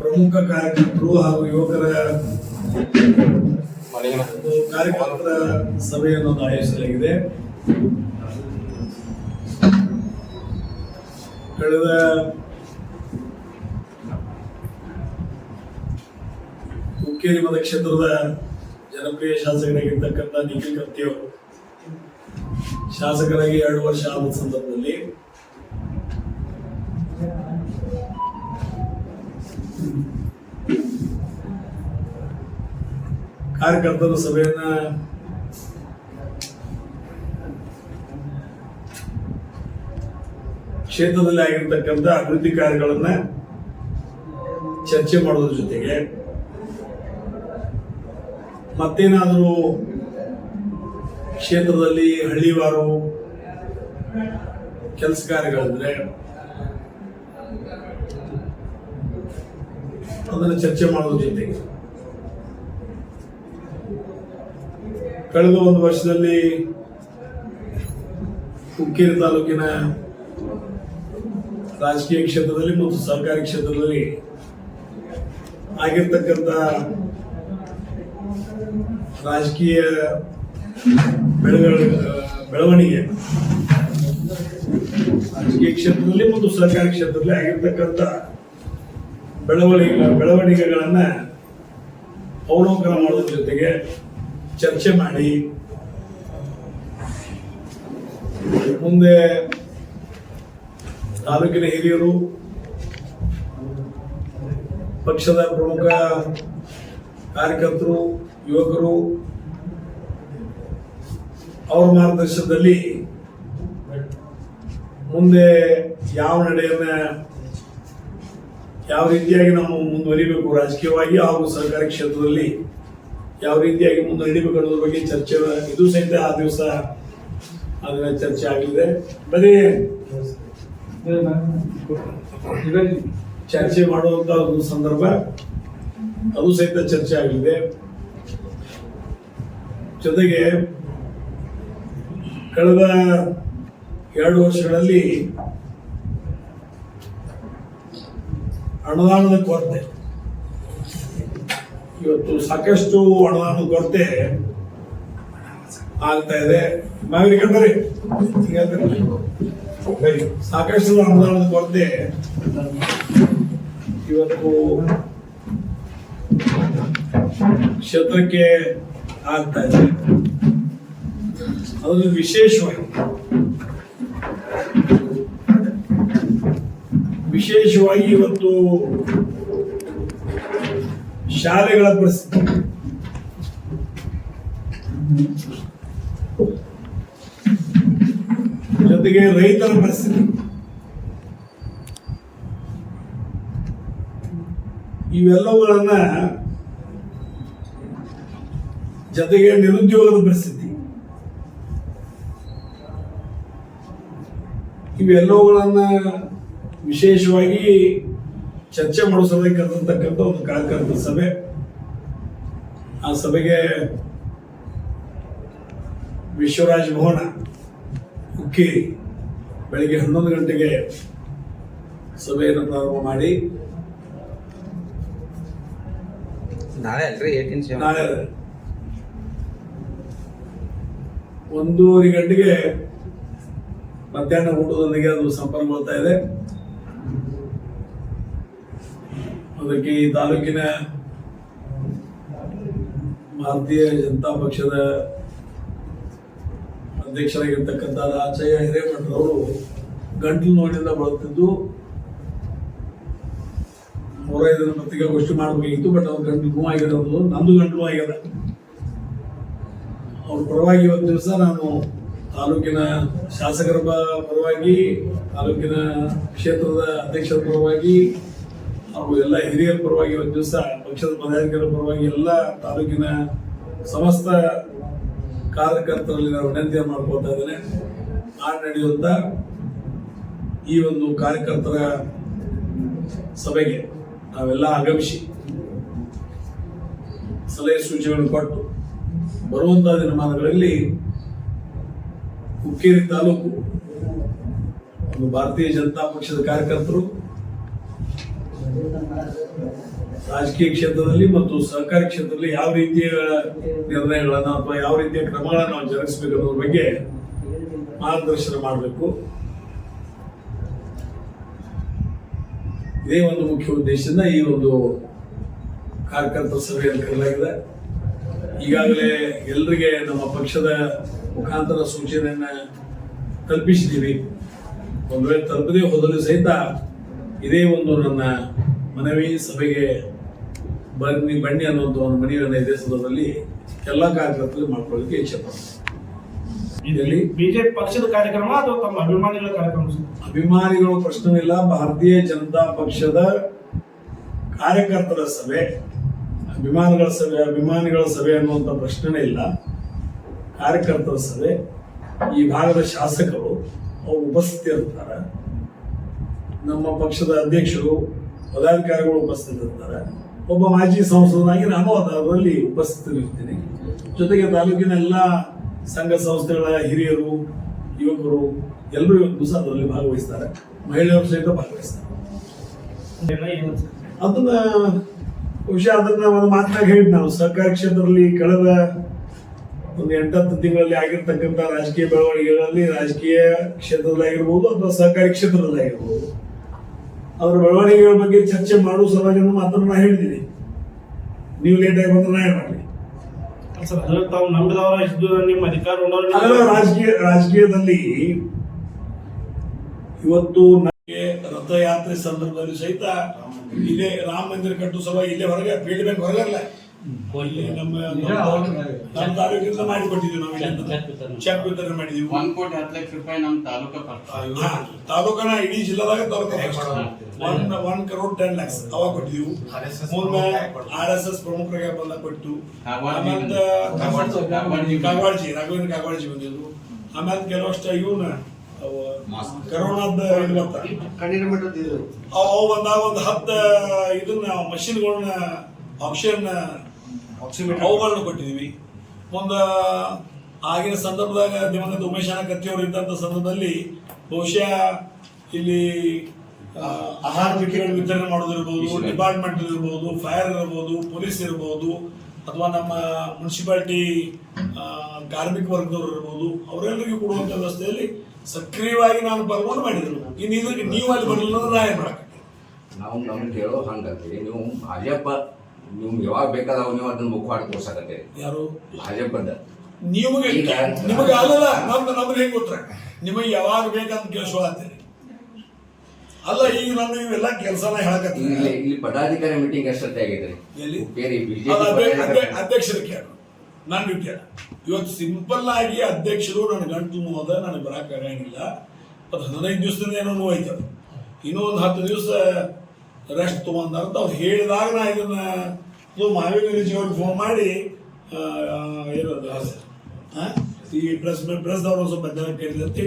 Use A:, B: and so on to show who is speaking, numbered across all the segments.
A: ಪ್ರಮುಖ ಕಾರ್ಯಕರ್ತರು ಹಾಗೂ ಯುವಕರ ಕಾರ್ಯಕರ್ತರ ಸಭೆಯನ್ನು ಆಯೋಜಿಸಲಾಗಿದೆ. ಕಳೆದ ಹುಕ್ಕೇರಿ ಕ್ಷೇತ್ರದ ಜನಪ್ರಿಯ ಶಾಸಕರಾಗಿರ್ತಕ್ಕಂಥ ನಿಖಿಲ್ ಕತ್ತಿಯವರು ಶಾಸಕರಾಗಿ ಎರಡು ವರ್ಷ ಆದ ಸಂದರ್ಭದಲ್ಲಿ ಕಾರ್ಯಕರ್ತರ ಸಭೆಯನ್ನ ಕ್ಷೇತ್ರದಲ್ಲಿ ಆಗಿರ್ತಕ್ಕಂಥ ಅಭಿವೃದ್ಧಿ ಕಾರ್ಯಗಳನ್ನ ಚರ್ಚೆ ಮಾಡೋದ್ರ ಜೊತೆಗೆ ಮತ್ತೇನಾದರೂ ಕ್ಷೇತ್ರದಲ್ಲಿ ಹಳ್ಳಿವಾರು ಕೆಲಸ ಕಾರ್ಯಗಳಿದ್ರೆ ಅದನ್ನು ಚರ್ಚೆ ಮಾಡೋದ್ರ ಜೊತೆಗೆ ಕಳೆದ ಒಂದು ವರ್ಷದಲ್ಲಿ ಹುಕ್ಕೇರಿ ತಾಲೂಕಿನ ರಾಜಕೀಯ ಕ್ಷೇತ್ರದಲ್ಲಿ ಮತ್ತು ಸರ್ಕಾರಿ ಕ್ಷೇತ್ರದಲ್ಲಿ ಆಗಿರ್ತಕ್ಕಂಥ ರಾಜಕೀಯ ಬೆಳವಣಿಗೆ ಬೆಳವಣಿಗೆ ರಾಜಕೀಯ ಕ್ಷೇತ್ರದಲ್ಲಿ ಮತ್ತು ಸರ್ಕಾರಿ ಕ್ಷೇತ್ರದಲ್ಲಿ ಆಗಿರ್ತಕ್ಕಂಥ ಬೆಳವಣಿಗೆ, ಬೆಳವಣಿಗೆಗಳನ್ನ ಅವಲೋಕನ ಮಾಡೋದ್ರ ಜೊತೆಗೆ ಚರ್ಚೆ ಮಾಡಿ. ಮುಂದೆ ತಾಲೂಕಿನ ಹಿರಿಯರು, ಪಕ್ಷದ ಪ್ರಮುಖ ಕಾರ್ಯಕರ್ತರು, ಯುವಕರು, ಅವರ ಮಾರ್ಗದರ್ಶನದಲ್ಲಿ ಮುಂದೆ ಯಾವ ನಡೆಯನ್ನ ಯಾವ ರೀತಿಯಾಗಿ ನಾವು ಮುಂದುವರಿಬೇಕು ರಾಜಕೀಯವಾಗಿ ಹಾಗೂ ಸಹಕಾರಿ ಕ್ಷೇತ್ರದಲ್ಲಿ ಯಾವ ರೀತಿಯಾಗಿ ಮುಂದೆ ಅನ್ನೋದ್ರ ಬಗ್ಗೆ ಚರ್ಚೆ ಇದು ಸಹಿತ ಆ ದಿವಸ ಅದನ್ನ ಚರ್ಚೆ ಆಗಿದೆ ಬರೀ ಚರ್ಚೆ ಮಾಡುವಂತ ಒಂದು ಸಂದರ್ಭ. ಅದು ಸಹಿತ ಚರ್ಚೆ ಆಗಲಿದೆ. ಜೊತೆಗೆ ಕಳೆದ ಎರಡು ವರ್ಷಗಳಲ್ಲಿ ಅನುದಾನದ ಕೊರತೆ ಇವತ್ತು ಸಾಕಷ್ಟು ಅನುದಾನದ ಕೊರತೆ ಆಗ್ತಾ ಇದೆ. ನಾಗರಿಕ ಬರ್ರಿ. ಬರ್ರಿ. ಸಾಕಷ್ಟು ಅನುದಾನದ ಕೊರತೆ ಇವತ್ತು ಕ್ಷೇತ್ರಕ್ಕೆ ಆಗ್ತಾ ಇದೆ. ಅದು ವಿಶೇಷವಾಗಿ ವಿಶೇಷವಾಗಿ ಇವತ್ತು ಶಾಲೆಗಳ ಪರಿಸ್ಥಿತಿ ಜೊತೆಗೆ ರೈತರ ಪರಿಸ್ಥಿತಿ ಇವೆಲ್ಲವುಗಳನ್ನ ಜೊತೆಗೆ ನಿರುದ್ಯೋಗದ ಪರಿಸ್ಥಿತಿ. ಇವೆಲ್ಲವುಗಳನ್ನ ವಿಶೇಷವಾಗಿ ಚರ್ಚೆ ಮಾಡೋ ಸಭೆ ಕರೆದಿರ್ತಕ್ಕಂಥ ಒಂದು ಕಾರ್ಯಕರ್ತರ ಸಭೆ. ಆ ಸಭೆಗೆ ವಿಶ್ವರಾಜ್ ಭವನ ಉಕ್ಕಿ ಬೆಳಿಗ್ಗೆ ಹನ್ನೊಂದು ಗಂಟೆಗೆ ಸಭೆಯನ್ನು ಪ್ರಾರಂಭ ಮಾಡಿ.
B: ನಾಳೆ ಅಲ್ರಿ
A: ನಾಳೆ ಒಂದೂವರೆ ಗಂಟೆಗೆ ಮಧ್ಯಾಹ್ನ ಊಟದೊಂದಿಗೆ ಅದು ಸಂಪನ್ನಗೊಳ್ತಾ ಇದೆ. ಅದಕ್ಕೆ ಈ ತಾಲೂಕಿನ ಭಾರತೀಯ ಜನತಾ ಪಕ್ಷದ ಅಧ್ಯಕ್ಷರಾಗಿರ್ತಕ್ಕಂಥ ರಾಚಯ್ಯ ಹಿರೇಮಠರವರು ಗಂಟಲು ನೋಡಿಂದ ಬರುತ್ತಿದ್ದು ಮೂರೈದು ದಿನ ಪತ್ರಿಕಾಗೋಷ್ಠಿ ಮಾಡಬೇಕಿತ್ತು ಬಟ್ ಅವ್ರ ಗಂಟಲು ನೋವಾಗಿರೋದು ನಂದು ಗಂಟಲು ಆಗ್ಯದ ಅವ್ರ ಪರವಾಗಿ ಒಂದು ದಿವಸ ನಾನು ತಾಲೂಕಿನ ಶಾಸಕರ ಪರವಾಗಿ, ತಾಲೂಕಿನ ಕ್ಷೇತ್ರದ ಅಧ್ಯಕ್ಷರ ಪರವಾಗಿ ಹಾಗೂ ಎಲ್ಲ ಹಿರಿಯರ ಪರವಾಗಿ ಒಂದು ದಿವಸ, ಪಕ್ಷದ ಪದಾಧಿಕಾರಿಗಳ ಪರವಾಗಿ ಎಲ್ಲ ತಾಲೂಕಿನ ಸಮಸ್ತ ಕಾರ್ಯಕರ್ತರಲ್ಲಿ ನಾನು ವಿನಂತಿಯನ್ನು ಮಾಡ್ಕೊಳ್ತಾ ಇದ್ದೇನೆ. ನಾಳೆ ನಡೆಯುವಂತ ಈ ಒಂದು ಕಾರ್ಯಕರ್ತರ ಸಭೆಗೆ ನಾವೆಲ್ಲ ಆಗಮಿಸಿ ಸಲಹೆ ಸೂಚನೆಗಳನ್ನು ಕೊಟ್ಟು ಬರುವಂತಹ ದಿನಮಾನಗಳಲ್ಲಿ ಹುಕ್ಕೇರಿ ತಾಲೂಕು ಒಂದು ಭಾರತೀಯ ಜನತಾ ಪಕ್ಷದ ಕಾರ್ಯಕರ್ತರು ರಾಜಕೀಯ ಕ್ಷೇತ್ರದಲ್ಲಿ ಮತ್ತು ಸರ್ಕಾರಿ ಕ್ಷೇತ್ರದಲ್ಲಿ ಯಾವ ರೀತಿಯ ನಿರ್ಣಯಗಳನ್ನ ಅಥವಾ ಯಾವ ರೀತಿಯ ಕ್ರಮಗಳನ್ನ ನಾವು ಜರುಗಿಸಬೇಕು ಅನ್ನೋದ್ರ ಬಗ್ಗೆ ಮಾರ್ಗದರ್ಶನ ಮಾಡಬೇಕು. ಇದೇ ಒಂದು ಮುಖ್ಯ ಉದ್ದೇಶದಿಂದ ಈ ಒಂದು ಕಾರ್ಯಕರ್ತರ ಸಭೆಯಲ್ಲಿ ಕರೆಯಲಾಗಿದೆ. ಈಗಾಗಲೇ ಎಲ್ರಿಗೆ ನಮ್ಮ ಪಕ್ಷದ ಮುಖಾಂತರ ಸೂಚನೆಯನ್ನ ತಲುಪಿಸಿದ್ದೀವಿ. ಒಂದು ವೇಳೆ ತಲುಪದೇ ಹೋದರೂ ಸಹಿತ ಇದೇ ಒಂದು ನನ್ನ ಮನವಿ ಸಭೆಗೆ ಬನ್ನಿ ಬನ್ನಿ ಅನ್ನುವಂಥ ಒಂದು ಮನವಿಯನ್ನು ಇದೇ ಸಂದರ್ಭದಲ್ಲಿ ಎಲ್ಲ ಕಾರ್ಯಕರ್ತರು ಮಾಡ್ಕೊಳ್ಳಿಕ್ಕೆ ಇಚ್ಛೆ ಪಡ್ತಾರೆ. ಇದರಲ್ಲಿ
C: ಬಿಜೆಪಿ ಪಕ್ಷದ ಕಾರ್ಯಕ್ರಮ ಅಥವಾ ತಮ್ಮ ಅಭಿಮಾನಿಗಳ ಕಾರ್ಯಕ್ರಮ? ಅಭಿಮಾನಿಗಳ
A: ಅಭಿಮಾನಿಗಳು ಪ್ರಶ್ನೆಯಿಲ್ಲ ಭಾರತೀಯ ಜನತಾ ಪಕ್ಷದ ಕಾರ್ಯಕರ್ತರ ಸಭೆ ಅಭಿಮಾನಿಗಳ ಸಭೆ ಅಭಿಮಾನಿಗಳ ಸಭೆ ಅನ್ನುವಂಥ ಪ್ರಶ್ನೆನೇ ಇಲ್ಲ. ಕಾರ್ಯಕರ್ತರ ಸಭೆ ಈ ಭಾಗದ ಶಾಸಕರು ಅವರು ಉಪಸ್ಥಿತಿರ್ತಾರೆ ನಮ್ಮ ಪಕ್ಷದ ಅಧ್ಯಕ್ಷರು ಪದಾಧಿಕಾರಿಗಳು ಉಪಸ್ಥಿತರಿದ್ದಾರೆ ಒಬ್ಬ ಮಾಜಿ ಸಂಸದನಾಗಿ ನಾನು ಅದರಲ್ಲಿ ಉಪಸ್ಥಿತರಿರ್ತೀನಿ. ಜೊತೆಗೆ ತಾಲೂಕಿನ ಎಲ್ಲ ಸಂಘ ಸಂಸ್ಥೆಗಳ ಹಿರಿಯರು, ಯುವಕರು, ಎಲ್ಲರೂ ಇವತ್ತು ದಿವಸ ಅದರಲ್ಲಿ ಭಾಗವಹಿಸ್ತಾರೆ. ಮಹಿಳೆಯರು ಸಹಿತ ಭಾಗವಹಿಸ್ತಾರೆ? ಅದನ್ನ ಬಹುಶಃ ಅದನ್ನ ಒಂದು ಮಾತನಾಗ ಹೇಳಿದ್ ನಾವು ಸಹಕಾರಿ ಕ್ಷೇತ್ರದಲ್ಲಿ ಕಳೆದ ಒಂದು ಎಂಟತ್ತು ತಿಂಗಳಲ್ಲಿ ಆಗಿರ್ತಕ್ಕಂಥ ರಾಜಕೀಯ ಬೆಳವಣಿಗೆಗಳಲ್ಲಿ ರಾಜಕೀಯ ಕ್ಷೇತ್ರದಲ್ಲಿ ಆಗಿರ್ಬೋದು ಅಥವಾ ಸಹಕಾರಿ ಕ್ಷೇತ್ರದಲ್ಲಿ ಅದರ ಬೆಳವಣಿಗೆಗಳ ಬಗ್ಗೆ ಚರ್ಚೆ ಮಾಡುವ ಸಲುವಾಗಿ ಮಾತ್ರ ನಾನು ನಾ ಹೇಳಿದ್ದೀನಿ. ನೀವು ಲೇಟಾಗಿ ಆಗಿ ಬಂದ್ರೆ ನಾ
C: ಹೇಳಿ ಸರ್ ತಾವು ನಂಬಿದವರ ಇದ್ದು ನಿಮ್ಮ ಅಧಿಕಾರ
A: ರಾಜಕೀಯ ರಾಜಕೀಯದಲ್ಲಿ ಇವತ್ತು ನನಗೆ ರಥಯಾತ್ರೆ ಸಂದರ್ಭದಲ್ಲಿ ಸಹಿತ ಇಲ್ಲೇ ರಾಮ ಮಂದಿರ ಕಟ್ಟುವ ಸಲುವಾಗಿ ಇಲ್ಲೇ ಹೊರಗೆ ಫೀಲ್ಡ್ ಬ್ಯಾಂಕ್ ಹೊರಗಲ್ಲ. ಇಲ್ಲಿ ನಮ್ಮ ನಮ್ಮ ತಾಲೂಕಿಂದ ಮಾಡಿಕೊಟ್ಟಿದ್ದೀವಿ ನಾವು ಇಲ್ಲಿಂದ. ಚೆಕ್ ವಿತರಣೆ ಮಾಡಿದೀವಿ
D: ಒಂದ್ ಕೋಟಿ ಹತ್ತು ಲಕ್ಷ ರೂಪಾಯಿ ನಮ್ ತಾಲೂಕ ಖರ್ಚು.
A: ತಾಲೂಕನ ಇಡೀ ಜಿಲ್ಲಾದಾಗ taluk one one crore ten lakhs ಅವಾಗ ಕೊಟ್ಟಿದ್ದೀವಿ. ಮುಂದೆ ಆರ್ ಎಸ್ ಎಸ್ ಪ್ರಮುಖರಿಗೆ ಬಂದ ಕೊಟ್ಟು. ಕಾಗವಾಡ್ಜಿ ರಾಘವೇಂದ್ರ ಕಾಗವಾಡ್ಜಿ ಬಂದಿದ್ರು ಆಮೇಲೆ ಕೆಲವಷ್ಟ ಇವನ್ನ ಅವು ಕರೋನಾದ ಇದು ಬರ್ತಾರೆ ಅವು ಅವು ಬಂದಾಗ ಒಂದು ಹತ್ತು ಇದನ್ನ ಮಷಿನ್ಗಳನ್ನ ಆಪ್ಷನ್ ಅವುಗಳನ್ನ ಕೊಟ್ಟಿದೀವಿ ಒಂದು ಆಗಿನ ಸಂದರ್ಭದಾಗ ದಿವಂಗತ ಉಮೇಶ್ ಕತ್ತಿ ಅವರು ಇದ್ದಂತ ಸಂದರ್ಭದಲ್ಲಿ ಬಹುಶಃ ಇಲ್ಲಿ ಆಹಾರ ಪಿಕೆಟ್ ವಿತರಣೆ ಮಾಡೋದಿರ್ಬೋದು ಡಿಪಾರ್ಟ್ಮೆಂಟ್ ಇರ್ಬೋದು ಫೈರ್ ಇರ್ಬೋದು ಪೊಲೀಸ್ ಇರ್ಬೋದು ಅಥವಾ ನಮ್ಮ ಮುನ್ಸಿಪಾಲ್ಟಿ ಕಾರ್ಮಿಕ ವರ್ಗದವರು ಇರ್ಬೋದು ಅವರೆಲ್ಲರಿಗೂ ಕೊಡುವಂತ ವ್ಯವಸ್ಥೆಯಲ್ಲಿ ಸಕ್ರಿಯವಾಗಿ ನಾನು ಪಾಲ್ಗೊಂಡು ಮಾಡಿದ್ರು ಇನ್ನು ಇದಕ್ಕೆ ನೀವು ಅಲ್ಲಿ ಬರಲಿಲ್ಲ ಅಂದ್ರೆ ನಾ ಏನ್ ಮಾಡಕ್ಕೆ
E: ನಾವು ನಮ್ಗೆ ಹೇಳೋ ಹಂಗಲ್ರಿ ನೀವು ಭಾಜಪ ನೀವು ಯಾವಾಗ ಬೇಕಾದವ ನೀವು ಅದನ್ನ ಮುಖವಾಡ ತೋರ್ಸಕತ್ತೆ
A: ಯಾರು?
E: ಭಾಜಪದ
A: ನಿಮಗೆ ನಿಮಗೆ ಆಗಲ್ಲ ನಮ್ಮ ನಮ್ದು ಹೆಂಗ್ ಗೊತ್ತ? ನಿಮಗೆ ಯಾವಾಗ ಬೇಕಂತ ಕೇಳಿಸ್ಕೊಳತ್ತೀರಿ ಅಲ್ಲ ಈಗ ನಾನು ಇವೆಲ್ಲ ಕೆಲಸನ ಹೇಳಕತ್ತೀನಿ.
E: ಇಲ್ಲಿ ಇಲ್ಲಿ ಪದಾಧಿಕಾರಿ ಮೀಟಿಂಗ್ ಎಷ್ಟೊತ್ತೆ ಆಗೈತ್ರಿ
A: ಎಲ್ಲಿ?
E: ಬೇರೆ ಬಿಜೆಪಿ
A: ಅಧ್ಯಕ್ಷರು ಕೇಳ ನಾನು ಕೇಳ ಇವತ್ತು ಸಿಂಪಲ್ ಆಗಿ ಅಧ್ಯಕ್ಷರು ನನ್ನ ಗಂಟು ಹೋದ ನನಗೆ ಬರಕ್ಕೆ ಆಗಂಗಿಲ್ಲ ಅದು ಹದಿನೈದು ದಿವಸದಿಂದ ಏನೋ ನೋವಾಯ್ತದ ಇನ್ನೂ ಒಂದು ಹತ್ತು ದಿವಸ ರೆಸ್ಟ್ ತೊಗೊಂಡ ಅಂತ ಅವ್ರು ಹೇಳಿದಾಗ ನಾ ಇದನ್ನ ಇದು ಮಾವೇಲಿ ಅವ್ರಿಗೆ ಫೋನ್ ಮಾಡಿ ಅದು ಆ? ಈ ಪ್ರೆಸ್ ಪ್ರೆಸ್ದವ್ರು ಸ್ವಲ್ಪ ಜನ ಕೇಳಿದೆ ಅಂತ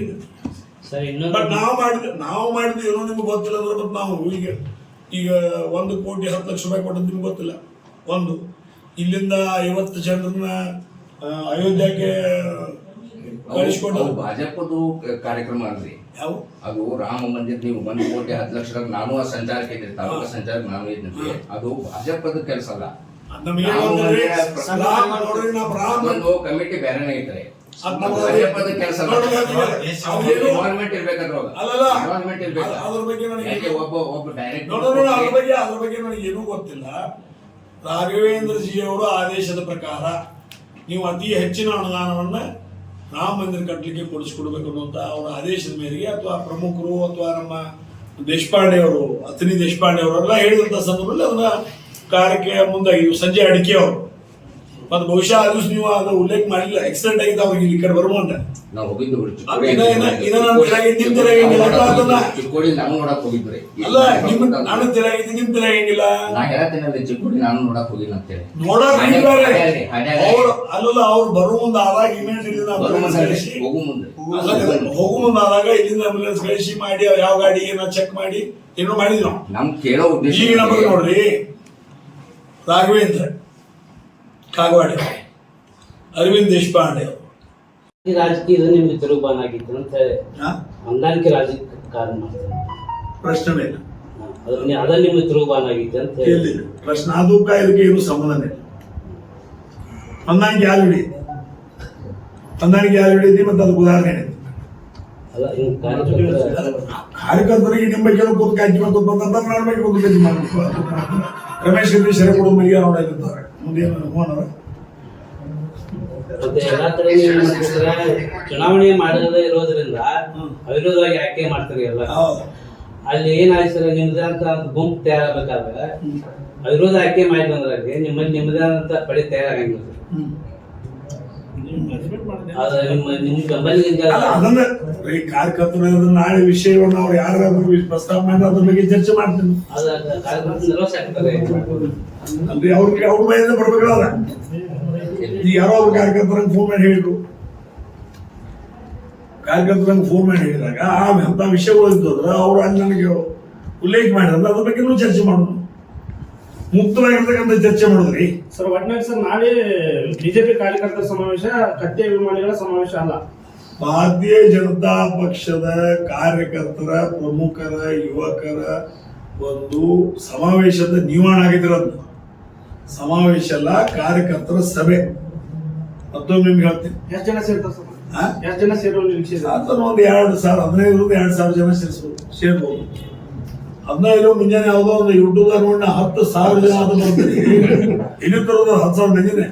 F: ಇನ್ನೊಂದು
A: ಬಟ್ ನಾವು ಮಾಡಿದ ನಾವು ಮಾಡಿದ್ವಿ ಏನೋ ನಿಮ್ಗೆ ಗೊತ್ತಿಲ್ಲ ಅಂದ್ರೆ ಬಟ್ ನಾವು ಈಗ ಈಗ ಒಂದು ಕೋಟಿ ಹತ್ತು ಲಕ್ಷ ರೂಪಾಯಿ ಕೊಟ್ಟದ್ದು ನಿಮ್ಗೆ ಗೊತ್ತಿಲ್ಲ. ಒಂದು. ಇಲ್ಲಿಂದ ಐವತ್ತು ಜನರನ್ನ ಅಯೋಧ್ಯೆಗೆ ಕಳಿಸ್ಕೊಟ್ಟು
E: ಭಾಜಪದು ಕಾರ್ಯಕ್ರಮ ಅಲ್ರಿ.
A: ಯಾವ
E: ಅದು ರಾಮ ಮಂದಿರ ನೀವು ಒಂದು ಕೋಟಿ ಹತ್ತು ಲಕ್ಷ ನಾನು ಆ ಸಂಚಾರಕ್ಕೆ ಇದ್ದೀನಿ ತಾಲೂಕು ಸಂಚಾರಕ್ಕೆ ನಾನು ಇದ್ದೀನಿ ಅದು ಭಾಜಪದ ಕೆಲಸ ಅಲ್ಲ.
A: ನಮಗೆ
E: ನಾವು
A: ಏನಂದ್ರೆ ನೋಡ್ರಿ ನಾವು ರಾಮ
E: ಒಂದು ಕಮಿಟಿ ಬೇರೆನೇ ಐತ್ರಿ. ಭಾಜಪದ ಕೆಲಸ ಗೌರ್ಮೆಂಟ್
A: ಅಲ್ಲಲ್ಲ
E: ಇನ್ವಾಲ್ವ್ಮೆಂಟ್ ಇರ್ಬೇಕು.
A: ಅದ್- ಅದ್ರ ಬಗ್ಗೆ ನನಗೆ
E: ಒಬ್ಬ ಒಬ್ಬ ಡೈರೆಕ್ಟ್
A: ಅದ್ರ ಬಗ್ಗೆ ಅದ್ರ ಬಗ್ಗೆ ನನಗೆ ಏನೂ ಗೊತ್ತಿಲ್ಲ. ರಾಘವೇಂದ್ರ ಜಿ ಅವರು ಆದೇಶದ ಪ್ರಕಾರ ನೀವು ಅತಿ ಹೆಚ್ಚಿನ ಅನುದಾನವನ್ನ ರಾಮ ಮಂದಿರ ಕಟ್ಟಲಿಕ್ಕೆ ಕೊಡಿಸ್ಕೊಡ್ಬೇಕು ಅನ್ನುವಂತ ಅವರ ಆದೇಶದ ಮೇರೆಗೆ ಅಥವಾ ಪ್ರಮುಖರು ಅಥವಾ ನಮ್ಮ ದೇಶಪಾಂಡೆ ಅವರು ಅತನಿ ದೇಶಪಾಂಡೆ ಅವರೆಲ್ಲ ಹೇಳಿದಂತ ಸಂದರ್ಭದಲ್ಲಿ ಅದನ್ನ ಕಾರ್ಯಕ್ಕೆ ಮುಂದಾಗಿ ಸಂಜೆ ಅಡಿಕೆ ಅವರು ಮತ್ತೆ ಬಹುಶಃ ಆಯುಷ್ ನೀವು ಅದು ಉಲ್ಲೇಖ ಮಾಡಿಲ್ಲ ಆಕ್ಸಿಡೆಂಟ್ ಆಗಿದ್ದ ಅವ್ರಿಗೆ ಈ ಕಡೆ ಬರುವಂತ
E: ನಾವು ಹೋಗಿದ್ದು ಬಿಡು, ಚಿಕ್ಕೋಡಿ
A: ನಾನು ಅಂತ
E: ನೋಡಕ್ ಹೋಗಿದ್ರಿ
A: ಅಲ್ಲ ನಿಮ್ ನಾನು ತಿರುಗಿದ್ದು ನಿಮ್ ತಿರಾಗಿಲ್ಲ
E: ನಾ ಹೇಳತ್ತೇನೆ ಚಿಕ್ಕೋಡಿ ನಾನು ನೋಡಕ್ ಹೋಗಿಲ್ಲ
A: ನೋಡಕ್ ಬಿಡ್ಬೇಡ್ರಿ.
E: ಹಾಡ್ಯಾಗ- ಹಾಡ್ಯಾಗ-
A: ಅವ್ರು ಅಲ್ಲಲ್ಲ ಅವ್ರು ಬರುವ ಮುಂದೆ ಆದಾಗ ಇಮೇಜ್ ಇಲ್ಲಿಂದ
E: ಹೋಗು ಮುಂದೆ.
A: ಹೋಗು ಮುಂದೆ ಆದಾಗ ಇಲ್ಲಿಂದ ಆಂಬುಲೆನ್ಸ್ ಕಳಿಸಿ ಮಾಡಿ ಅವ್ರು ಯಾವ ಗಾಡಿ ಏನೋ ಚೆಕ್ ಮಾಡಿ ಏನೋ ಮಾಡಿದ್ವಿ ನಾವು
E: ನಮ್ ಕೇಳೋ ಉದ್ದೇಶ
A: ಈಗ ನಮಗೆ ನೋಡ್ರಿ. ರಾಘವೇಂದ್ರ. ಕಾಗವಾಡೆ ಅರವಿಂದ್ ದೇಶಪಾಂಡೆ.
F: ಈ ರಾಜಕೀಯದ ನಿಮ್ಗೆ ತಿರುಗುಬಾನ್ ಆಗಿತ್ತು ಅಂತ ಹೇಳಿ? ಹೊಂದಾಣಿಕೆ ರಾಜಕೀಯ ಮಾಡ್ತಾರೆ
A: ಪ್ರಶ್ನೆ ಇಲ್ಲ
F: ನೀ ಅದ ನಿಮ್ಗೆ ತಿರುಗುಬಾನ್ ಆಗಿತ್ತು ಅಂತ ಹೇಳಿ.
A: ಪ್ರಶ್ನೆ ಅದು ಇದಕ್ಕೆ ಏನು ಸಂಬಂಧ ಇಲ್ಲ. ಹೊಂದಾಣಿಕೆ ಯಾರು ಹಿಡಿಯುತ್ತೆ ಹೊಂದಾಣಿಕೆ ಯಾರು ಹಿಡಿಯುತ್ತೆ ಮತ್ತೆ ಅದಕ್ಕೆ ಉದಾಹರಣೆ ಇದೆ.
F: ಅಲ್ಲ ಹಿಂಗ್ ಕಾರ್ಯಕರ್ತರ
A: ಕಾರ್ಯಕರ್ತರಿಗೆ ನಿಮ್ಮ ಬಗ್ಗೆ ಕೂತು ಕಾಯ್ಕೆ ಕೂತು ಬಂದಂತ ನನ್ನ ಬಗ್ಗೆ ಕೂತು ಕಾಯ್ಕೆ ಮಾಡಬೇಕು. ರಮೇಶ್ ಶರೇ ಕೊಡೋ ನೋಡಿರ್ತಾರೆ ಮುಂದೇನು ಹೋನವ
F: ಮತ್ತೆ ಎಲ್ಲಾ ಕಡೆ ನೀವು ಏನ್ ಮಾಡ್ತಿದ್ರೆ ಚುನಾವಣೆ ಮಾಡದೇ ಇರೋದ್ರಿಂದ ಅವಿರೋಧವಾಗಿ ಆಯ್ಕೆ ಮಾಡ್ತಾರೆ ಎಲ್ಲ. ಅಲ್ಲಿ ಏನಾಯ್ತು ಸರ್ ನಿಮ್ದೇ ಅಂತ ಗುಂಪು ತಯಾರಾಗಬೇಕಾದ್ರೆ ಅವಿರೋಧ ಆಯ್ಕೆ ಮಾಡಿದ್ರೆ ನಿಮ್ಮಲ್ಲಿ ನಿಮ್ಮದೇ ಅಂತ ಪಡೆ ತಯಾರಾಗಂಗಿಲ್ಲ ಸರ್.
A: ಹ್ಮ್.
F: ಅದು ನಿಮ್ಮ ನಿಮ್ ಬೆಂಬಲಿಗ
A: ಅಲ್ಲ ಅದನ್ನ ಈ ಕಾರ್ಯಕರ್ತರು ಅದನ್ನ ನಾಳೆ ವಿಷಯವನ್ನು ಅವ್ರು ಯಾರಾದ್ರೂ ಪ್ರಸ್ತಾವ ಮಾಡಿ ಅದ್ರ ಬಗ್ಗೆ ಚರ್ಚೆ ಮಾಡ್ತೀನಿ. ಅಂದ್ರೆ ಅವ್ರಿಗೆ ಅವ್ರ ಮೈಯಿಂದ ಬರ್ಬೇಕಲ್ಲ ಈಗ ಯಾರೋ ಅವ್ರ ಕಾರ್ಯಕರ್ತರಂಗೆ ಫೋನ್ ಮಾಡಿ ಹೇಳಿದ್ರು. ಕಾರ್ಯಕರ್ತರಂಗೆ ಫೋನ್ ಮಾಡಿ ಹೇಳಿದಾಗ ಆ ಅಂತ ವಿಷಯಗಳು ಇದ್ದು ಅಂದ್ರೆ ಅವ್ರು ಅಲ್ಲಿ ನನಗೆ ಉಲ್ಲೇಖ ಮಾಡಿದ್ರೆ ಅದ್ರ ಬಗ್ಗೆ ಚರ್ಚೆ ಮಾಡೋದು. ಮುಕ್ತವಾಗಿರ್ತಕ್ಕಂಥ ಚರ್ಚೆ ಮಾಡಿದ್ರಿ?
C: ಸರ್ ಒಟ್ನಲ್ಲಿ ಸರ್ ನಾಳೆ ಬಿಜೆಪಿ ಕಾರ್ಯಕರ್ತರ ಸಮಾವೇಶ ಕತ್ತೆ ಅಭಿಮಾನಿಗಳ ಸಮಾವೇಶ ಅಲ್ಲ.
A: ಭಾರತೀಯ ಜನತಾ ಪಕ್ಷದ ಕಾರ್ಯಕರ್ತರ ಪ್ರಮುಖರ ಯುವಕರ ಒಂದು ಸಮಾವೇಶದ ನಿರ್ಮಾಣ ಆಗಿದ್ರದ್ದು ಸಮಾವೇಶ ಅಲ್ಲ ಕಾರ್ಯಕರ್ತರ ಸಭೆ. ಮತ್ತೊಮ್ಮೆ ನಿಮ್ಗೆ ಹೇಳ್ತೀನಿ.
C: ಎಷ್ಟು ಜನ ಸೇರ್ತಾರೆ ಸರ್? ಎಷ್ಟು ಜನ ಸೇರೋ ನಿರೀಕ್ಷೆ
A: ಅದನ್ನ ಒಂದು ಎರಡು ಸಾವಿರ ಹದಿನೈದರಿಂದ ಎರಡು ಸಾವಿರ ಜನ ಸೇರಿಸ್ಬೋದು ಸೇರ್ಬೋದು. ಹದಿನೈದು ಮುಂಜಾನೆ ಯಾವುದೋ ಒಂದು ಯೂಟ್ಯೂಬ್ ನೋಡಿ ಹತ್ತು ಸಾವಿರ ಜನ ಅದು ಬರ್ತೀನಿ ಇಲ್ಲಿ ತರೋದು ಹತ್ತು ಸಾವಿರ ಮಂದಿನೇ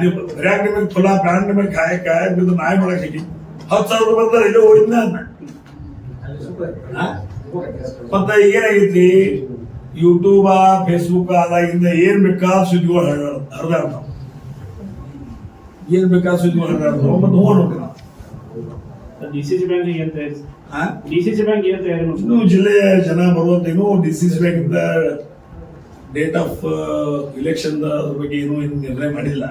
A: ನೀವು ಬರ್ಯಾಕ ನಿಮಗೆ ಫುಲ ಬ್ರ್ಯಾಂಡ್ ಮೇಲೆ ಕಾಯ ಕಾಯ ಬಿದ್ದು ನಾಯಿ ಮಾಡಕ್ ಸಿಕ್ಕಿ. ಹತ್ತು ಸಾವಿರ ಬರ್ತಾರೆ, ಇಲ್ಲಿ ಹೋಗಿದ್ನ ಮತ್ತೆ ಏನಾಗೈತಿ ಯೂಟ್ಯೂಬ ಫೇಸ್ಬುಕ್ ಆದಾಗಿಂದ ಏನ್ ಬೇಕಾದ ಸುದ್ದಿಗಳು ಹರಿದಾಡ್ತಾವ ಏನ್ ಬೇಕಾದ ಸುದ್ದಿಗಳು ಹರಿದಾಡ್ತಾವ ಮತ್ತೆ ಹೋಗೋಣ. DCC
C: D C C bank ಏನ್ ತಯಾರಿ
A: ಇನ್ನು ಜಿಲ್ಲೆಯ ಜನ ಬರುವಂತ ಏನು DCC bank date of election ಅದ್ರ ಬಗ್ಗೆ ಏನೂ ನಿರ್ಣಯ ಮಾಡಿಲ್ಲ.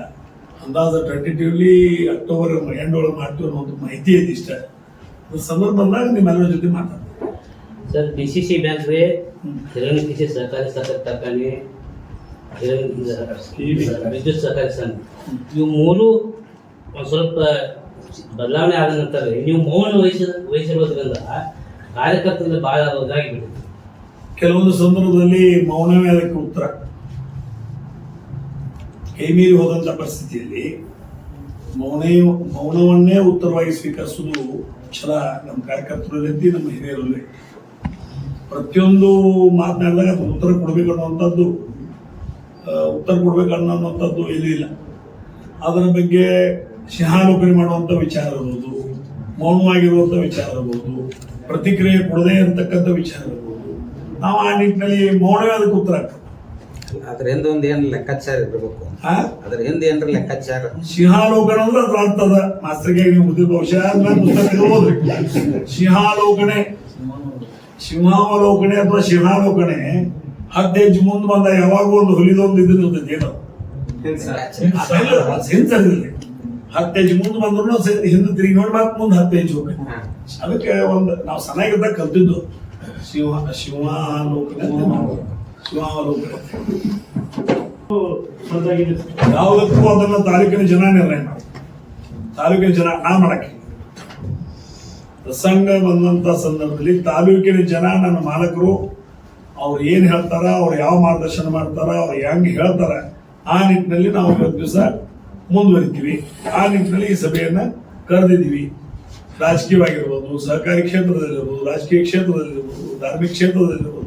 A: ಅಂದಾಜು ಟೆಂಟೇಟಿವ್ಲಿ ಅಕ್ಟೋಬರ್ ಎಂಡ್ ಒಳಗೆ ಮಾಡ್ತೀವಿ ಅನ್ನೋ ಒಂದು ಮಾಹಿತಿ ಐತಿ ಇಷ್ಟ. ಸಂದರ್ಭ ಬಂದಾಗ ನಿಮ್ಮೆಲ್ಲರ ಜೊತೆ ಮಾತಾಡ್ತೀನಿ.
F: Sir D C C bank ರೀ ಹಿರಣ್ಯ ಕೃಷಿ ಸಹಕಾರಿ ಸಹಕಾರಿ ಕಾರ್ಖಾನೆ ವಿದ್ಯುತ್ ಸಹಕಾರಿ ಸಂಘ. ಇವು ಮೂರು ಒಂದು ಸ್ವಲ್ಪ ಬದಲಾವಣೆ ಆದ ನಂತರ ನೀವು ಮೌನ ವಹಿಸ ವಹಿಸಿರೋದ್ರಿಂದ ಕಾರ್ಯಕರ್ತರಲ್ಲಿ ಬಹಳ ಇದಾಗಿಬಿಟ್ಟಿದೆ
A: ಕೆಲವೊಂದು ಸಂದರ್ಭದಲ್ಲಿ ಮೌನವೇ ಅದಕ್ಕೆ ಉತ್ತರ. ಕೈಮೀರಿ ಹೋದಂಥ ಪರಿಸ್ಥಿತಿಯಲ್ಲಿ ಮೌನೇ, ಮೌನವನ್ನೇ ಉತ್ತರವಾಗಿ ಸ್ವೀಕರಿಸುವುದು ಛಲ ನಮ್ಮ ಕಾರ್ಯಕರ್ತರಲ್ಲಿ ನಮ್ಮ ಹಿರಿಯರಲ್ಲಿ ಪ್ರತಿಯೊಂದು ಮಾತನಾಡಿದಾಗ ಅದು ಉತ್ತರ ಕೊಡಬೇಕು ಅನ್ನುವಂಥದ್ದು ಉತ್ತರ ಕೊಡಬೇಕು ಅನ್ನೋವಂಥದ್ದು ಇಲ್ಲ. ಅದರ ಬಗ್ಗೆ ಸಿಂಹಾಲೋಕನೆ ಮಾಡುವಂಥ ವಿಚಾರ ಇರ್ಬೋದು ಮೌನವಾಗಿರುವಂಥ ವಿಚಾರ ಇರ್ಬೋದು ಪ್ರತಿಕ್ರಿಯೆ ಕೊಡದೇ ಇರತಕ್ಕಂಥ ವಿಚಾರ ಇರ್ಬೋದು. ನಾವು ಆ ನಿಟ್ಟಿನಲ್ಲಿ ಮೌನವೇ ಅದಕ್ಕೆ ಉತ್ತರ
B: ಅದ್ರ ಹಿಂದೆ ಒಂದು ಏನು ಲೆಕ್ಕಾಚಾರ ಇರ್ಬೇಕು? ಅದ್ರ ಹಿಂದೆ ಏನ್ರ ಲೆಕ್ಕಾಚಾರ?
A: ಸಿಂಹಾಲೋಕನ ಅಂದ್ರೆ ಅದ್ರ ಅರ್ಥದ ಮಾಸ್ತರ್ಗೆ ನೀವು ಬುದ್ಧಿ ಬಹುಶಃ ಇರ್ಬೋದ್ರಿ ಸಿಂಹಾಲೋಕನೆ ಸಿಂಹಾವಲೋಕನೆ ಅಥವಾ ಸಿಂಹಾಲೋಕನೆ ಹತ್ತು ಹೆಜ್ಜೆ ಮುಂದೆ ಬಂದ ಯಾವಾಗ ಒಂದು ಹುಲಿದೊಂದು ಇದು ಇರ್ತೈತಿ ಏನೋ ಸೆನ್ಸರ್ಲಿ ಹತ್ತು ಹೆಜ್ಜೆ ಮುಂದೆ ಬಂದ್ರು ಹಿಂದೆ ತಿರುಗಿ ನೋಡಿ ಮತ್ತೆ ಮುಂದೆ ಹತ್ತು ಹೋಗ್ಬೇಕು. ಅದಕ್ಕೆ ಒಂದು ನಾವು ಸಣ್ಣಗಿದ್ದಾಗ ಕಲ್ತಿದ್ದು. ಶಿವ ಶಿವಾಲೋಕನ
C: ಶಿವಾಲೋಕ
A: ಯಾವುದಕ್ಕೂ ಅದನ್ನ ತಾಲೂಕಿನ ಜನ ನಿರ್ಣಯ ಮಾಡಿ ತಾಲೂಕಿನ ಜನ ನಾ ಮಾಡಕ್ಕೆ. ಪ್ರಸಂಗ ಬಂದಂತ ಸಂದರ್ಭದಲ್ಲಿ ತಾಲೂಕಿನ ಜನ ನನ್ನ ಮಾಲಕರು ಅವ್ರು ಏನ್ ಹೇಳ್ತಾರ ಅವ್ರು ಯಾವ ಮಾರ್ಗದರ್ಶನ ಮಾಡ್ತಾರ ಅವ್ರು ಹೆಂಗ್ ಹೇಳ್ತಾರ ಆ ನಿಟ್ಟಿನಲ್ಲಿ ನಾವು ಇವತ್ತು ದಿವಸ ಮುಂದುವರಿತೀವಿ. ಆ ನಿಟ್ಟಿನಲ್ಲಿ ಈ ಸಭೆಯನ್ನ ಕರೆದಿದ್ದೀವಿ. ರಾಜಕೀಯವಾಗಿರ್ಬೋದು ಸಹಕಾರಿ ಕ್ಷೇತ್ರದಲ್ಲಿರ್ಬೋದು ರಾಜಕೀಯ ಕ್ಷೇತ್ರದಲ್ಲಿರ್ಬೋದು ಧಾರ್ಮಿಕ ಕ್ಷೇತ್ರದಲ್ಲಿರ್ಬೋದು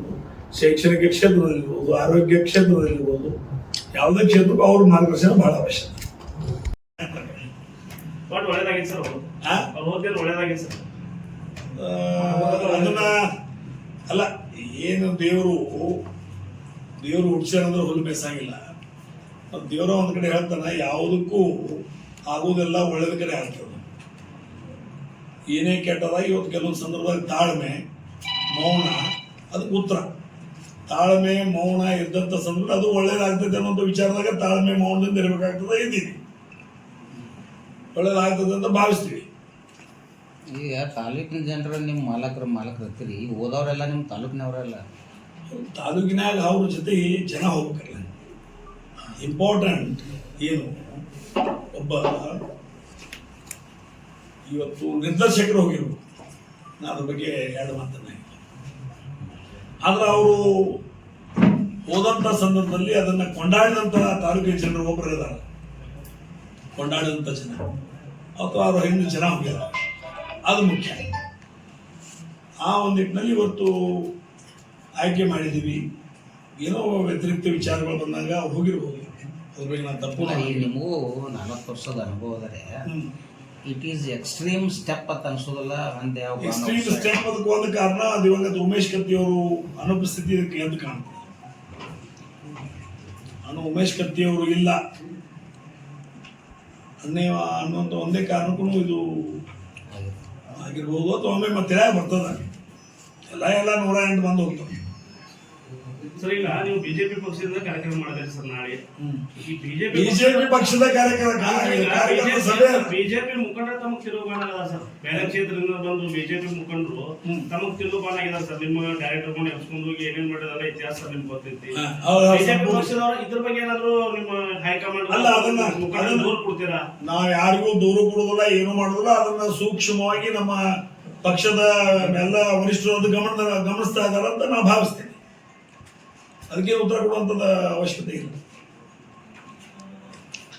A: ಶೈಕ್ಷಣಿಕ ಕ್ಷೇತ್ರದಲ್ಲಿರ್ಬೋದು ಆರೋಗ್ಯ ಕ್ಷೇತ್ರದಲ್ಲಿರ್ಬೋದು ಯಾವುದೇ ಕ್ಷೇತ್ರಕ್ಕೂ ಅವ್ರ ಮಾರ್ಗದರ್ಶನ ಬಹಳ ಅವಶ್ಯಕ. ಅದನ್ನ ಅಲ್ಲ ಏನು ದೇವರು ದೇವರು ಹುಡ್ಸ್ಯಾರ ಅಂದ್ರೆ ಮತ್ತು ದೇವರ ಒಂದು ಕಡೆ ಹೇಳ್ತಾನೆ ಯಾವುದಕ್ಕೂ ಆಗುವುದೆಲ್ಲ ಒಳ್ಳೇದ ಕಡೆ ಆಗ್ತದೆ. ಏನೇ ಕೆಟ್ಟದ ಇವತ್ತು ಕೆಲವೊಂದು ಸಂದರ್ಭದಲ್ಲಿ ತಾಳ್ಮೆ ಮೌನ ಅದಕ್ಕೆ ಉತ್ತರ. ತಾಳ್ಮೆ ಮೌನ ಇದ್ದಂಥ ಸಂದರ್ಭ ಅದು ಒಳ್ಳೇದಾಗ್ತದೆ ಅನ್ನೋ ವಿಚಾರದಾಗ ತಾಳ್ಮೆ ಮೌನದಿಂದ ಇರಬೇಕಾಗ್ತದೆ ಇದ್ದೀವಿ. ಒಳ್ಳೇದಾಗ್ತದೆ ಅಂತ ಭಾವಿಸ್ತೀವಿ.
B: ಈಗ ತಾಲೂಕಿನ ಜನರು ನಿಮ್ಮ ಮಾಲಕರು ಮಾಲಕರು ಹತ್ತಿರಿ ಓದೋರೆಲ್ಲ ನಿಮ್ಮ ತಾಲೂಕಿನವರೆಲ್ಲ.
A: ತಾಲೂಕಿನಾಗ ಅವ್ರ ಜೊತೆ ಜನ ಹೋಗ್ಬೇಕಲ್ಲ ಇಂಪಾರ್ಟೆಂಟ್ ಏನು? ಒಬ್ಬ ಇವತ್ತು ನಿರ್ದೇಶಕರು ಹೋಗಿರು ನಾನು ಬಗ್ಗೆ ಎರಡು ಮಾತನ್ನ. ಆದ್ರೆ ಅವರು ಹೋದಂಥ ಸಂದರ್ಭದಲ್ಲಿ ಅದನ್ನ ಕೊಂಡಾಡಿದಂಥ ತಾಲೂಕಿನ ಜನರು ಒಬ್ಬರು ಇದ್ದಾರೆ. ಕೊಂಡಾಡಿದಂಥ ಜನ. ಅಥವಾ ಅವರು ಹೆಣ್ಣು ಜನ ಹೋಗಿದ್ದಾರೆ ಅದು ಮುಖ್ಯ. ಆ ಒಂದು ನಿಟ್ಟಿನಲ್ಲಿ ಇವತ್ತು ಆಯ್ಕೆ ಮಾಡಿದ್ದೀವಿ. ಏನೋ ವ್ಯತಿರಿಕ್ತ ವಿಚಾರಗಳು ಬಂದಾಗ ಹೋಗಿರ್ಬೋದು. ತಪ್ಪು ಮಾಡಿಲ್ಲ.
B: ನಿಮಗೂ ನಲವತ್ತು ವರ್ಷದ ಅನುಭವ ಅದರೆ ಇಟ್ ಈಸ್ ಎಕ್ಸ್ಟ್ರೀಮ್ ಸ್ಟೆಪ್ ಅಂತ ಅನ್ಸೋದಲ್ಲ ಒಂದು ಯಾವ
A: ಎಕ್ಸ್ಟ್ರೀಮ್ ಸ್ಟೆಪ್ ಅದಕ್ಕೆ ಒಂದು ಕಾರಣ ದಿವಂಗತ ಉಮೇಶ್ ಕತ್ತಿ ಅವರು ಅನುಪಸ್ಥಿತಿ ಇದಕ್ಕೆ ಎದ್ದು ಕಾಣ್ತದೆ. ಅನು ಉಮೇಶ್ ಕತ್ತಿ ಅವರು ಇಲ್ಲ. ಅನ್ನೇ ಅನ್ನೋಂಥ ಒಂದೇ ಕಾರಣಕ್ಕೂ ಇದು ಆಗಿರ್ಬೋದು ಅಥವಾ ಒಮ್ಮೆ ಮತ್ತೆ ಬರ್ತದ. ಎಲ್ಲ ಎಲ್ಲ ನೂರ ಎಂಟು ಬಂದು ಹೋಗ್ತವೆ
C: ಸರ್ ಈಗ ನೀವು ಬಿಜೆಪಿ ಪಕ್ಷದಿಂದ ಕಾರ್ಯಕ್ರಮ ಮಾಡಿದ್ರಿ ಸರ್ ನಾಳೆ. ಈ ಬಿಜೆಪಿ
A: ಬಿಜೆಪಿ ಪಕ್ಷದ ಕಾರ್ಯಕ್ರಮ
C: ಬಿಜೆಪಿ ಮುಖಂಡರು ತಮಗ್ ತಿರುಗಾಣ ಅದ ಸರ್. ಬೇರೆ ಕ್ಷೇತ್ರದಿಂದ ಬಂದು ಬಿಜೆಪಿ ಮುಖಂಡರು ತಮಗ್ ತಿರುಗಾಣ ಆಗಿದ್ದಾರೆ ಸರ್. ನಿಮ್ಮ ಡೈರೆಕ್ಟರ್ ಕೊಂಡು ಎಬ್ಸ್ಕೊಂಡು ಹೋಗಿ ಏನೇನ್ ಮಾಡಿದಾರೆ ಇತಿಹಾಸ ನಿಮ್ಗೆ ಗೊತ್ತೈತಿ. ಬಿಜೆಪಿ. ಪಕ್ಷದವರು ಇದ್ರ ಬಗ್ಗೆ ಏನಾದ್ರು ನಿಮ್ಮ ಹೈಕಮಾಂಡ್
A: ಅಲ್ಲ, ಅದನ್ನ-
C: ಮುಖಂಡರು ದೂರ ಕೊಡ್ತೀರಾ?
A: ನಾವು ಯಾರಿಗೂ ದೂರ ಕೊಡುದಿಲ್ಲ ಏನು ಮಾಡುದಿಲ್ಲ. ಅದನ್ನ ಸೂಕ್ಷ್ಮವಾಗಿ ನಮ್ಮ ಪಕ್ಷದ ಎಲ್ಲ ವರಿಷ್ಠರು ಗಮನ ಗಮನಿಸ್ತಾ ಇದಾರೆ ಅಂತ ನಾವು ಭಾವಿಸ್ತೇನೆ ಅದಕ್ಕೆ ಉತ್ತರ ಕೊಡುವಂಥದ್ದು ಅವಶ್ಯಕತೆ ಇಲ್ಲ.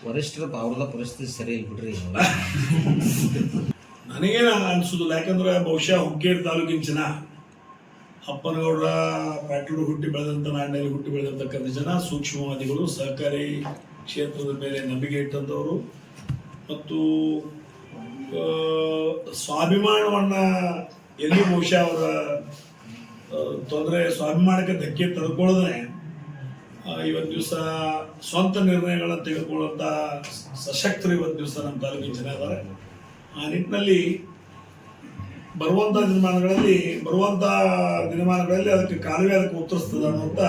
B: ವರಿಷ್ಠರ ಅವ್ರದ ಪರಿಸ್ಥಿತಿ ಸರಿ ಇಲ್ಲ ಬಿಡ್ರಿ.
A: ನನಗೇನು ಅನಿಸೋದಿಲ್ಲ ಯಾಕಂದ್ರೆ ಬಹುಶಃ ಹುಕ್ಕೇರಿ ತಾಲೂಕಿನ ಜನ ಅಪ್ಪನಗೌಡರ ಪ್ಯಾಟೂರು ಹುಟ್ಟಿ ಬೆಳೆದಂಥ ನಾಡಿನಲ್ಲಿ ಹುಟ್ಟಿ ಬೆಳೆದಿರ್ತಕ್ಕಂಥ ಜನ ಸೂಕ್ಷ್ಮವಾದಿಗಳು ಸಹಕಾರಿ ಕ್ಷೇತ್ರದ ಮೇಲೆ ನಂಬಿಕೆ ಇಟ್ಟಂಥವರು ಮತ್ತು ಸ್ವಾಭಿಮಾನವನ್ನ ಎಲ್ಲಿ ಬಹುಶಃ ಅವರ ತೊಂದರೆ ಸ್ವಾಭಿಮಾನಕ್ಕೆ ಧಕ್ಕೆ ತಡ್ಕೊಳ್ಳೋದೇ ಇವತ್ತು ದಿವಸ ಸ್ವಂತ ನಿರ್ಣಯಗಳನ್ನು ತೆಗೆದುಕೊಳ್ಳುವಂಥ ಸಶಕ್ತರು ಇವತ್ತು ದಿವಸ ನಮ್ಮ ತಾಲೂಕಿನ ಜನ ಇದ್ದಾರೆ ಆ ನಿಟ್ಟಿನಲ್ಲಿ ಬರುವಂಥ ದಿನಮಾನಗಳಲ್ಲಿ ಬರುವಂಥ ದಿನಮಾನಗಳಲ್ಲಿ ಅದಕ್ಕೆ ಕಾಲವೇ ಅದಕ್ಕೆ ಉತ್ತರಿಸ್ತದೆ ಅನ್ನುವಂಥ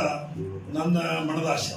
A: ನನ್ನ ಮನದ ಆಶೆ